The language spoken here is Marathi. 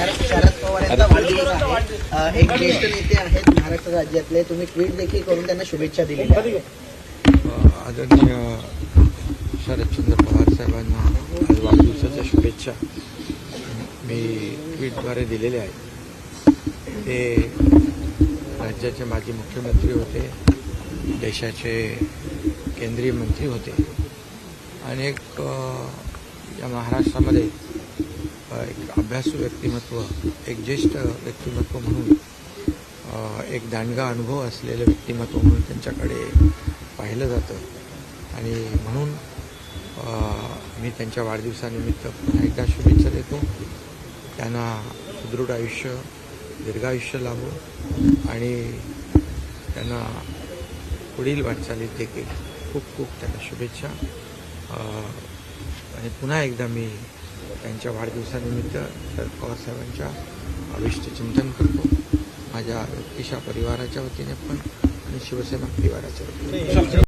शरद पवार यांचा वाढदिवस आहे. एक ज्येष्ठ नेते आहेत महाराष्ट्र राज्यातले. तुम्ही ट्विट देखील करून त्यांना शुभेच्छा दिलेल्या आहेत. आदरणीय शरदचंद्र पवार साहेबांना आज वाढदिवसाच्या शुभेच्छा मी ट्विटद्वारे दिलेल्या आहेत. ते राज्याचे माजी मुख्यमंत्री होते देशाचे केंद्रीय मंत्री होते. आणि एक अ, या महाराष्ट्रामध्ये एक अभ्यासू व्यक्तिमत्व एक ज्येष्ठ व्यक्तिमत्व म्हणून एक दांडगा अनुभव असलेलं व्यक्तिमत्व म्हणून त्यांच्याकडे पाहिलं जातं. आणि म्हणून मी त्यांच्या वाढदिवसानिमित्त पुन्हा एकदा शुभेच्छा देतो. त्यांना सुदृढ आयुष्य दीर्घायुष्य लाभो आणि त्यांना पुढील वाटचालीत देखील खूप खूप त्यांना शुभेच्छा. आणि पुन्हा एकदा मी त्यांच्या वाढदिवसानिमित्त शरद पवार साहेबांच्या चिंतन करतो. माझ्या व्यक्तिशा परिवाराच्या वतीने पण आणि शिवसेना परिवाराच्या वतीने.